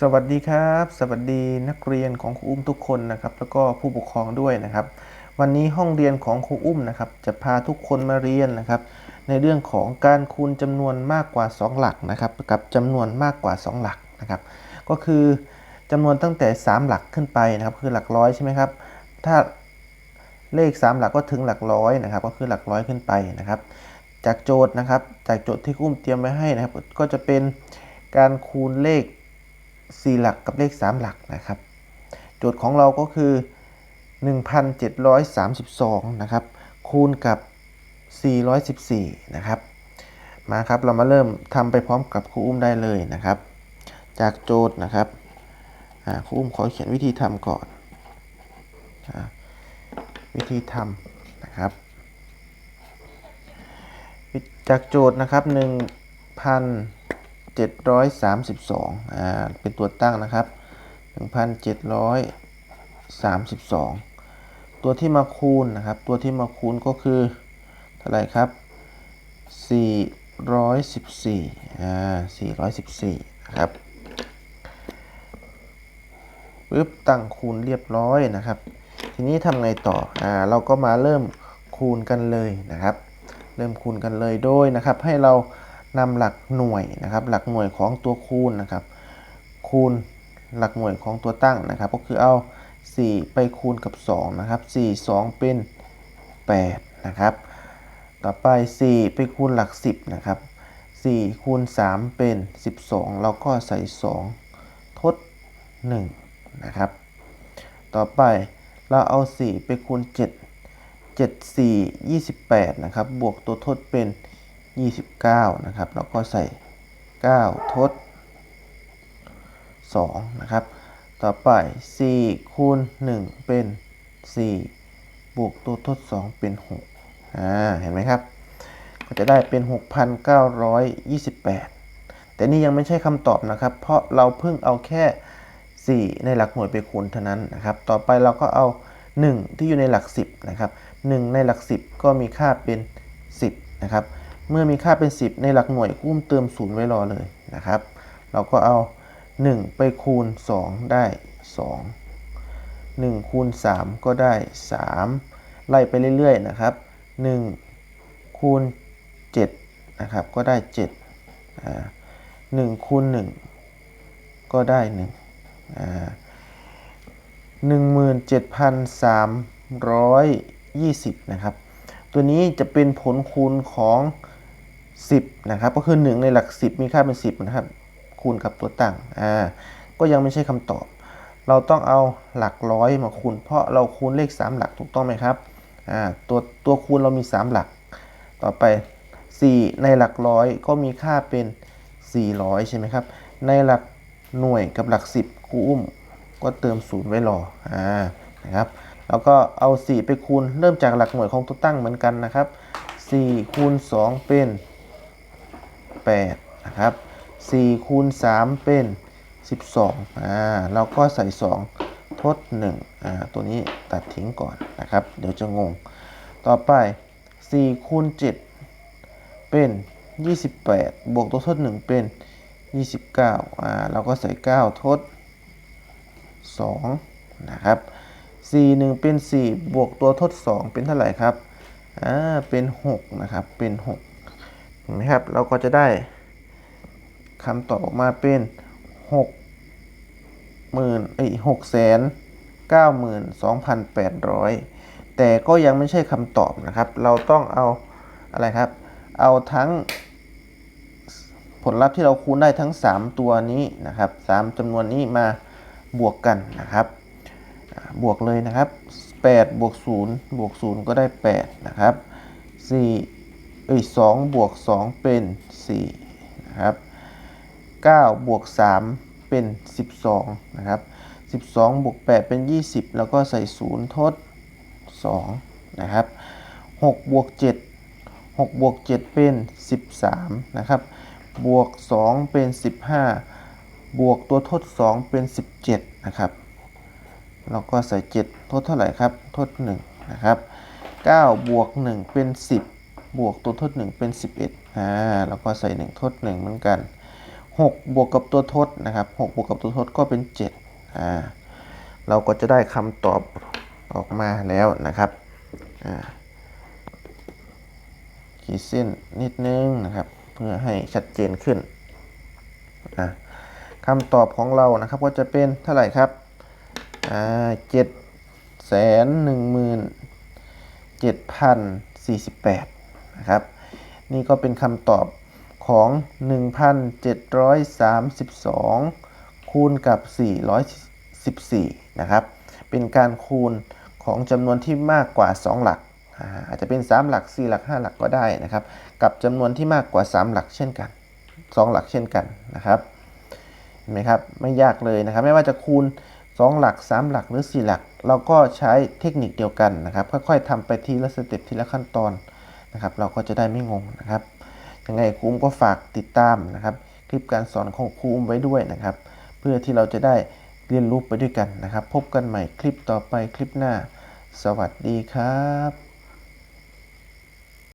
สวัสดีครับ สวัสดีนักเรียนของครูอุ้มทุกคนนะครับ แล้วก็ผู้ปกครองด้วยนะครับ วันนี้ห้องเรียนของครูอุ้มนะครับ จะพาทุกคนมาเรียนนะครับ ในเรื่องของการคูณจำนวนมากกว่า 2 หลักนะครับ กับจำนวนมากกว่า 2 หลักนะครับ ก็คือจำนวนตั้งแต่ 3 หลักขึ้นไปนะครับ คือหลักร้อยใช่ไหมครับ ถ้าเลข 3 หลักก็ถึงหลักร้อยนะครับ ก็คือหลักร้อยขึ้นไปนะครับ จากโจทย์นะครับ จากโจทย์ที่ครูอุ้มเตรียมไว้ให้นะครับ ก็จะเป็นการคูณเลข 4 หลักกับเลข 3 หลักนะครับ โจทย์ของเราก็คือ 1,732 นะครับ คูณกับ 414 นะครับ มาครับ เรามาเริ่มทำไปพร้อมกับครูอุ้มได้เลยนะครับ จากโจทย์นะครับครูอุ้มขอเขียนวิธีทำก่อนอวิธีทำนะครับ จากโจทย์นะครับ 1,732อ่าเป็นตัวตั้งนะครับ 1,732 ตัวที่มาคูณนะครับ ตัวที่มาคูณก็คือเท่าไหร่ครับ 414อ่า414นะครับปึ๊บตั้งคูณเรียบร้อยนะครับ ทีนี้ทำไงต่ออ่าเราก็มาเริ่มคูณกันเลยนะครับ เริ่มคูณกันเลยโดยนะครับ ให้เรา นำหลักหน่วยนะครับ หลักหน่วยของตัวคูณนะครับ คูณหลักหน่วยของตัวตั้งนะครับ ก็คือเอา 4 ไปคูณกับ 2 นะครับ 4 2 เป็น 8 นะครับ ต่อไป 4 ไปคูณหลัก 10 นะครับ 4 คูณ 3 เป็น 12 เราก็ใส่ 2 ทด 1 นะครับ ต่อไปเราเอา 4 ไปคูณ 7 7 4 28 นะครับ บวกตัวทดเป็น 29 นะครับ แล้วก็ใส่ 9 ทด 2 นะครับ ต่อไป 4 คูณ 1 เป็น 4 บวกตัวทด 2 เป็น 6 อ่า เห็นไหมครับ ก็จะได้เป็น 6,928 แต่นี่ยังไม่ใช่คำตอบนะครับ เพราะเราเพิ่งเอาแค่ 4 ในหลักหน่วยไปคูณเท่านั้นนะครับ ต่อไปเราก็เอา 1 ที่อยู่ในหลัก 10 นะครับ 1 ในหลัก 10 ก็มีค่าเป็น 10 นะครับ เมื่อมีค่าเป็น 10 ในหลักหน่วยกุ้มเติมศูนย์ไว้รอเลยนะครับ เราก็เอา 1 ไปคูณ 2 ได้ 2 1 คูณ 3 ก็ได้ 3 ไล่ไปเรื่อยๆนะครับ 1 คูณ 7 นะครับ ก็ได้7อ่า1คูณ 1 ก็ได้1อ่า17,320 นะครับ ตัวนี้จะเป็นผลคูณของ 10นะครับก็คือ 1 ในหลัก 10 มีค่าเป็น 10นะครับคูณกับตัวตั้งอ่าก็ยังไม่ใช่คำตอบ เราต้องเอาหลักร้อยมาคูณ เพราะเราคูณเลข 3 หลักถูกต้องไหมครับอ่าตัวตัวคูณเรามี 3 หลัก ต่อไป 4 ในหลักร้อยก็มีค่าเป็น 400 ใช่ไหมครับ ในหลักหน่วยกับหลัก 10ครูอุ้ม ก็เติมศูนย์ไว้รออ่านะครับแล้วก็เอา 4 ไปคูณเริ่มจากหลักหน่วยของตัวตั้งเหมือนกันนะครับ4คูณ2เป็น 8นะครับ4คูณ3เป็น 12อ่าเราก็ใส่ 2 ทด1อ่าตัวนี้ตัดทิ้งก่อนนะครับ เดี๋ยวจะงง ต่อไป4คูณ7เป็น 28 บวกตัวทด 1 เป็น 29อ่าเราก็ใส่ 9 ทด 2 นะครับ4 1 เป็น 4 บวกตัวทด 2 เป็นเท่าไหร่ครับอ่าเป็น 6 นะครับ เป็น 6 เห็นไหมครับ เราก็จะได้คำตอบออกมาเป็น6หมื่นเอ้ย6แสน9หมื่น2,800แต่ก็ยังไม่ใช่คำตอบนะครับ เราต้องเอาอะไรครับ เอาทั้งผลลัพธ์ที่เราคูณได้ทั้ง 3 ตัวนี้นะครับ3จำนวนนี้มาบวกกันนะครับ บวกเลยนะครับ8บวก0บวก0ก็ได้8นะครับ4 เอ้ย2บวก2เป็น4นะครับ9บวก3เป็น12นะครับ12บวก8เป็น20แล้วก็ใส่0ทด2นะครับ6บวก7 6บวก7เป็น13นะครับบวก2เป็น15บวกตัวทด2เป็น17นะครับเราก็ใส่7ทดเท่าไหร่ครับทด1นะครับ9บวก1เป็น10บ บวกตัวทด 1 เป็น 11อ่าแล้วก็ใส่ 1 ทด 1 เหมือนกัน 6 บวกกับตัวทดนะครับ6บวกกับตัวทดก็เป็น7อ่าเราก็จะได้คำตอบออกมาแล้วนะครับอ่าขีดเส้นนิดนึงนะครับ เพื่อให้ชัดเจนขึ้นอ่าคำตอบของเรานะครับก็จะเป็นเท่าไหร่ครับอ่าเจ็ดแสนหนึ่งหมื่นเจ็ดพันสี่สิบแปด นะครับ นี่ก็เป็นคำตอบของ 1,732 คูณกับ 414 นะครับ เป็นการคูณของจำนวนที่มากกว่า 2 หลักอาอาจจะเป็น 3 หลัก 4 หลัก 5 หลักก็ได้นะครับ กับจำนวนที่มากกว่า 3 หลักเช่นกัน 2 หลักเช่นกันนะครับ เห็นไหมครับ ไม่ยากเลยนะครับ ไม่ว่าจะคูณ 2 หลัก 3 หลักหรือ 4 หลัก เราก็ใช้เทคนิคเดียวกันนะครับ ค่อยๆทำไปทีละสเต็ปทีละขั้นตอน นะครับ เราก็จะได้ไม่งงนะครับ ยังไงครูอุ้มก็ฝากติดตามนะครับ คลิปการสอนของครูอุ้มไว้ด้วยนะครับ เพื่อที่เราจะได้เรียนรู้ไปด้วยกันนะครับ พบกันใหม่คลิปต่อไปคลิปหน้า สวัสดีครับ